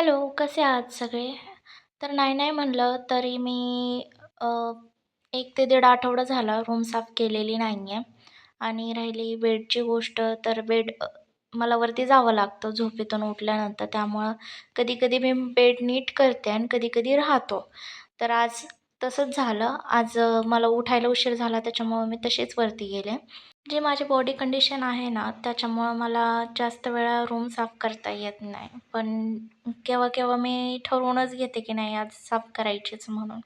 Hello कसे आहात सगळे? तर नाही नाही म्हणलं तरी मी एक ते दीड आठवडा झाला रूम साफ केलेली नाही आहे आणि राहिली बेडची गोष्ट तर बेड मला वरती जावं लागतं झोपेतून उठल्यानंतर. त्यामुळं कधी कधी मी बेड नीट करते आणि कधी कधी राहतो. तर आज तसंच झालं. आज मला उठायला उशीर झाला त्याच्यामुळं मी तसेच वरती गेले. जी माझी बॉडी कंडिशन आहे ना त्याच्यामुळं मला जास्त वेळा रूम साफ करता येत नाही. पण केव्हा केव्हा मी ठरवूनच घेते की नाही आज साफ करायचीच म्हणून.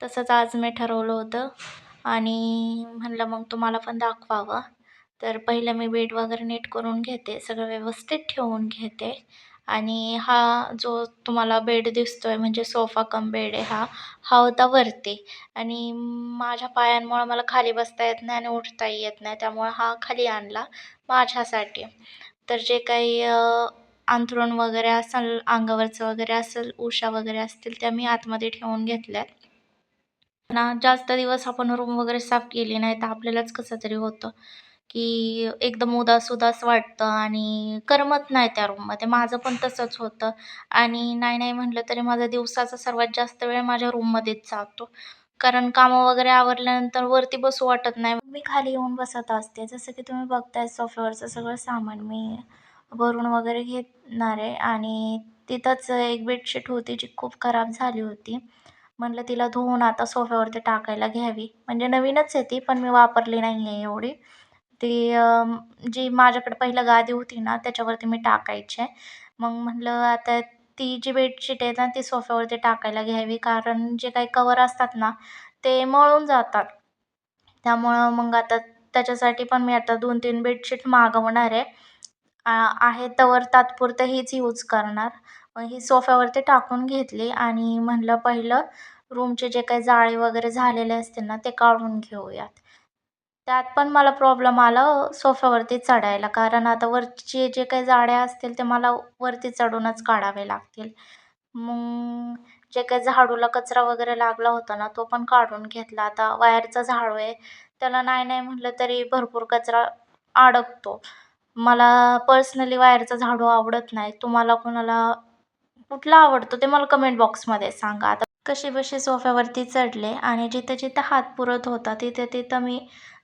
तसंच आज मी ठरवलं होतं. आणि म्हणलं मग तुम्हाला पण दाखवावं. तर पहिलं मी बेड वगैरे नीट करून घेते सगळं व्यवस्थित ठेवून घेते. आणि हा जो तुम्हाला बेड दिसतो आहे म्हणजे सोफा कम बेड आहे हा हा होता वरती. आणि माझ्या पायांमुळं मला खाली बसता येत नाही आणि उठताही येत नाही त्यामुळं हा खाली आणला माझ्यासाठी. तर जे काही अंथरूण वगैरे असेल अंगावरचं वगैरे असेल उशा वगैरे असतील त्या मी आतमध्ये ठेवून घेतल्यात. ना जास्त दिवस आपण रूम वगैरे साफ केली नाही तर आपल्यालाच कसं तरी होतं. की एकदम उदास उदास वाटतं आणि करमत नाही त्या रूममध्ये माझं पण तसंच होतं. आणि नाही नाही म्हटलं तरी माझा दिवसाचा सर्वात जास्त वेळ माझ्या रूममध्येच जातो. कारण कामं वगैरे आवरल्यानंतर वरती बसू वाटत नाही. मी खाली येऊन बसत असते. जसं की तुम्ही बघताय सॉफ्टवेअरचं सगळं सामान मी भरून वगैरे घेणार आहे. आणि तिथंच एक बेडशीट होती जी खूप खराब झाली होती. म्हटलं तिला धुवून आता सोफ्यावरती टाकायला घ्यावी. म्हणजे नवीनच आहे ती पण मी वापरली नाही आहे एवढी. ती जी माझ्याकडे पहिलं गादी होती ना त्याच्यावरती मी टाकायचे. मग म्हटलं आता ती जी बेडशीट आहे ना ती सोफ्यावरती टाकायला घ्यावी. कारण जे काही कवर असतात ना ते मळून जातात. त्यामुळं मग आता त्याच्यासाठी पण मी आता दोन तीन बेडशीट मागवणार आहे. आहे तवर तात्पुरतं हीच यूज करणार. मग ही सोफ्यावरती टाकून घेतली आणि म्हणलं पहिलं रूमचे जे काही जाळे वगैरे झालेले असतील ना ते काढून घेऊयात. त्यात पण मला प्रॉब्लेम आला हो, सोफ्यावरती चढायला. कारण आता वरचे जे काही जाड्या असतील ते मला वरती चढूनच काढावे लागतील. मग जे काही झाडूला कचरा वगैरे लागला होता ना तो पण काढून घेतला. आता वायरचा झाडू आहे त्याला नाही नाही म्हटलं तरी भरपूर कचरा अडकतो. मला पर्सनली वायरचा झाडू आवडत नाही. तुम्हाला कोणाला कुठला आवडतो ते मला कमेंट बॉक्समध्ये सांगा. आता कशी बशी सोफ्यावरती चढले आणि जिथं जिथं हात पुरत होता तिथे तिथं मी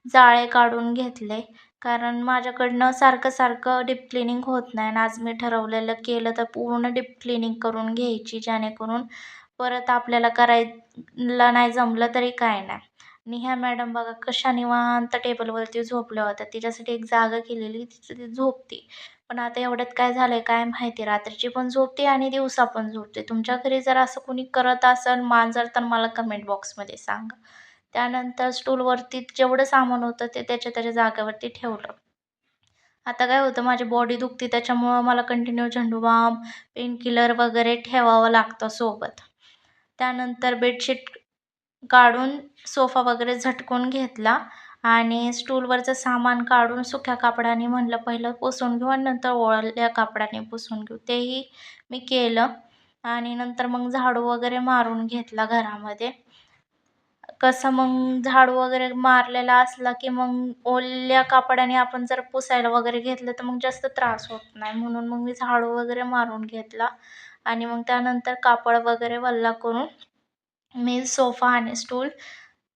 जाळे काढून घेतले. कारण माझ्याकडनं सारखं सारखं डीप क्लिनिंग होत नाही आणि आज मी ठरवलेलं केलं तर पूर्ण डीप क्लिनिंग करून घ्यायची जेणेकरून परत आपल्याला करायला नाही जमलं तरी काय नाही. आणि ह्या मॅडम बघा कशा निवांत टेबलवरती झोपल्या होत्या. तिच्यासाठी एक जागा केलेली तिथं ती झोपती. पण आता एवढ्यात काय झालं आहे काय माहिती? रात्रीची पण झोपते आणि दिवसा पण झोपते. तुमच्या घरी जर असं कोणी करत असेल मांजर तर मला कमेंट बॉक्समध्ये सांगा. त्यानंतर स्टूलवरती जेवढं सामान होतं ते त्याच्या त्याच्या जागेवरती ठेवलं. आता काय होतं माझी बॉडी दुखते त्याच्यामुळं मला कंटिन्यू झंडूबाम पेनकिलर वगैरे ठेवावं लागतं सोबत. त्यानंतर बेडशीट काढून सोफा वगैरे झटकून घेतला आणि स्टूलवरचं सामान काढून सुक्या कापडाने म्हणलं पहिलं पुसून घेऊ आणि नंतर ओळल्या कापडाने पुसून घेऊ. तेही मी केलं आणि नंतर मग झाडू वगैरे मारून घेतला घरामध्ये. कसं मग झाडू वगैरे मारलेला असला की मग ओल्या कापडाने आपण जर पुसायला वगैरे घेतलं तर मग जास्त त्रास होत नाही. म्हणून मग मी झाडू वगैरे मारून घेतला. आणि मग त्यानंतर कापड वगैरे वल्ला करून मी सोफा आणि स्टूल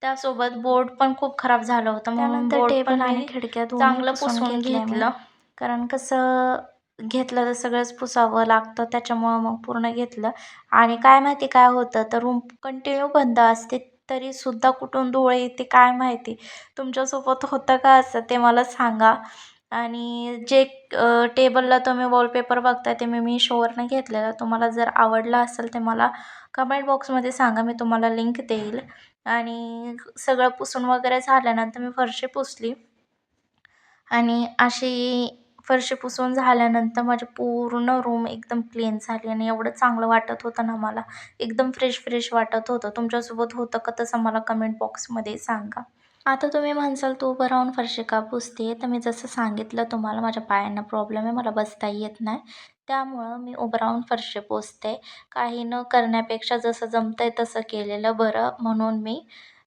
त्यासोबत बोर्ड पण खूप खराब झालं होतं. म्हणून बोर्ड पण आणि खिडक्या चांगलं पुसून घेतलं. कारण कसं घेतलं तर सगळंच पुसावं लागतं त्याच्यामुळं मग पूर्ण घेतलं. आणि काय माहिती काय होतं तर रूम कंटिन्यू बंद असते. तरीसुद्धा कुठून धूळ येते काय माहिती? तुमच्यासोबत होतं का असं? ते मला सांगा. आणि जे टेबलला तुम्ही वॉलपेपर बघताय ते मी मिशोवरनं घेतलेलं. तुम्हाला जर आवडला असेल ते मला कमेंट बॉक्समध्ये सांगा. मी तुम्हाला लिंक देईल. आणि सगळं पुसून वगैरे झाल्यानंतर मी फरशी पुसली. आणि अशी फरशी पुसून झाल्यानंतर माझी पूर्ण रूम एकदम क्लीन झाली आणि एवढं चांगलं वाटत होतं ना मला. एकदम फ्रेश फ्रेश वाटत होतं. तुमच्यासोबत होतं का तसं मला कमेंट बॉक्समध्ये सांगा. आता तुम्ही म्हणसाल तू उभं राहून फरशी का पुसते? तर मी जसं सांगितलं तुम्हाला माझ्या पायांना प्रॉब्लेम आहे. मला बसता येत नाही. त्यामुळं मी उभं राहून फरशी पुसते. काही न करण्यापेक्षा जसं जमतं आहे तसं केलेलं बरं म्हणून मी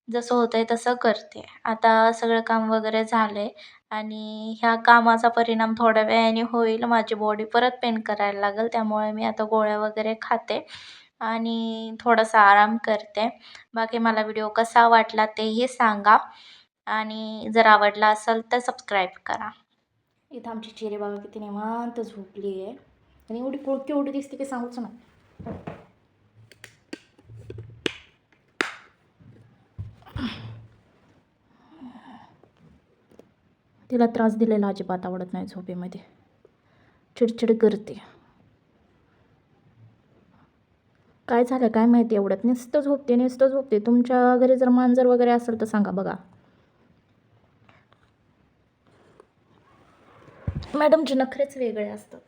जसं होतं आहे तसं करते. आता सगळं काम वगैरे झालं आहे आणि ह्या कामाचा परिणाम थोड्या वेळाने होईल. माझी बॉडी परत पेन करायला लागेल त्यामुळे मी आता गोळ्या वगैरे खाते आणि थोडासा आराम करते. बाकी मला व्हिडिओ कसा वाटला तेही सांगा आणि जर आवडला असेल तर सबस्क्राईब करा. इथं आमची चिरे बाबा किती निवांत झोपली आहे आणि एवढी कोळकी एवढी दिसते की सांगूच ना तिला त्रास दिलेला अजिबात आवडत नाही झोपेमध्ये. चिडचिड करते. काय झालं काय माहिती एवढ्यात? नुसतं झोपते नुसतं झोपते. तुमच्या घरी जर मांजर वगैरे असेल तर सांगा बघा. मॅडमचे नखरेच वेगळे असतात.